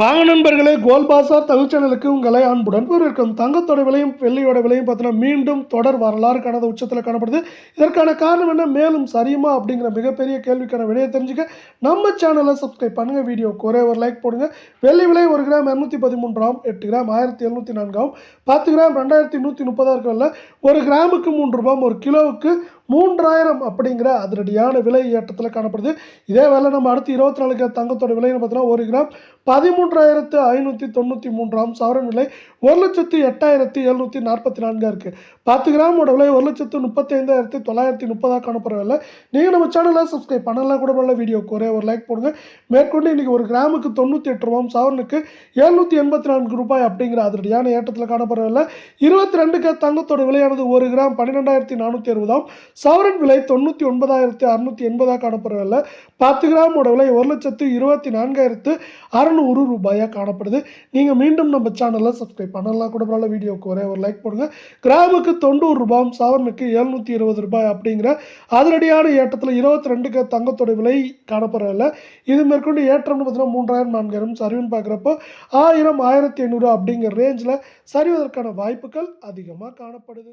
வாங்க நண்பர்களே கோல் பாசார் தமிழ் சேனலுக்கு உங்களை அன்புடன் வரவேற்கும். தங்கத்தோட விலையும் வெள்ளியோட விலையும் பார்த்தீங்கன்னா மீண்டும் தொடர் வரலாறு காணாத உச்சத்தில் காணப்படுது. இதற்கான காரணம் என்ன? மேலும் சரியுமா அப்படிங்கிற மிகப்பெரிய கேள்விக்கான விடையை தெரிஞ்சுக்க நம்ம சேனலை சப்ஸ்கிரைப் பண்ணுங்க. வீடியோ ஒரே ஒரு லைக் போடுங்க. வெள்ளி விலை ஒரு கிராம் இரநூத்தி பதிமூன்றாம் எட்டு கிராம் ஆயிரத்தி எழுநூற்றி நான்காம் பத்து கிராம் ரெண்டாயிரத்தி நூற்றி முப்பதாக இருக்கல ஒரு கிராமுக்கு மூன்று ரூபாய் ஒரு கிலோவுக்கு மூன்றாயிரம் அப்படிங்கிற அதனடியான விலை ஏற்றத்தில் காணப்படுது. இதே வேலை நம்ம அடுத்து இருபத்தி நாலு கிராம் தங்கத்தோட விலைன்னு பார்த்தீங்கன்னா ஒரு கிராம் பதிமூன்றாயிரத்து ஐநூற்றி தொண்ணூற்றி மூன்றாம் சவரன் விலை ஒரு லட்சத்து எட்டாயிரத்தி எழுநூற்றி நாற்பத்தி நான்காக இருக்குது பத்து கிராமோட விலை ஒரு லட்சத்து முப்பத்தி ஐந்தாயிரத்தி தொள்ளாயிரத்தி முப்பதாக காணப்படுற விலை. நீங்கள் நம்ம சேனலில் சப்ஸ்கிரைப் பண்ணலாம் கூட பண்ணல வீடியோக்கு ஒரே ஒரு லைக் போடுங்க. மேற்கொண்டு இன்றைக்கி ஒரு கிராமுக்கு தொண்ணூற்றி எட்டு ரூபாம் சவரனுக்கு எழுநூற்றி எண்பத்தி நான்கு ரூபாய் அப்படிங்கிற அதிரடியான ஏற்றத்தில் காணப்படுற விலை. இருபத்தி ரெண்டுக்கு தங்கத்தோட விலையானது ஒரு கிராம் பன்னிரெண்டாயிரத்தி நானூற்றி அறுபதாம் சவரன் விலை தொண்ணூற்றி ஒன்பதாயிரத்து அறுநூற்றி எண்பதாக காணப்படுறதில்ல பத்து கிராமோட விலை ஒரு லட்சத்து இருபத்தி நான்காயிரத்து அறநூறு ரூபாயாக காணப்படுது. நீங்கள் மீண்டும் நம்ம சேனலில் சப்ஸ்கிரைப் பண்ணலாம். கூட பரவாயில்ல வீடியோவுக்கு ஒரே ஒரு லைக் போடுங்க. கிராமுக்கு தொண்ணூறு ரூபாயும் சவரனுக்கு எழுநூற்றி இருபது ரூபாய் அப்படிங்கிற அதிரடியான ஏற்றத்தில் இருபத்தி ரெண்டுக்கு தங்கத்தோட விலை காணப்படுறதில்ல இது மேற்கொண்டு ஏற்றம்னு பார்த்தீங்கன்னா மூன்றாயிரம் நான்காயிரம் சரிவுன்னு பார்க்குறப்போ ஆயிரம் ஆயிரத்தி ஐநூறு அப்படிங்கிற ரேஞ்சில் சரிவதற்கான வாய்ப்புகள் அதிகமாக காணப்படுது.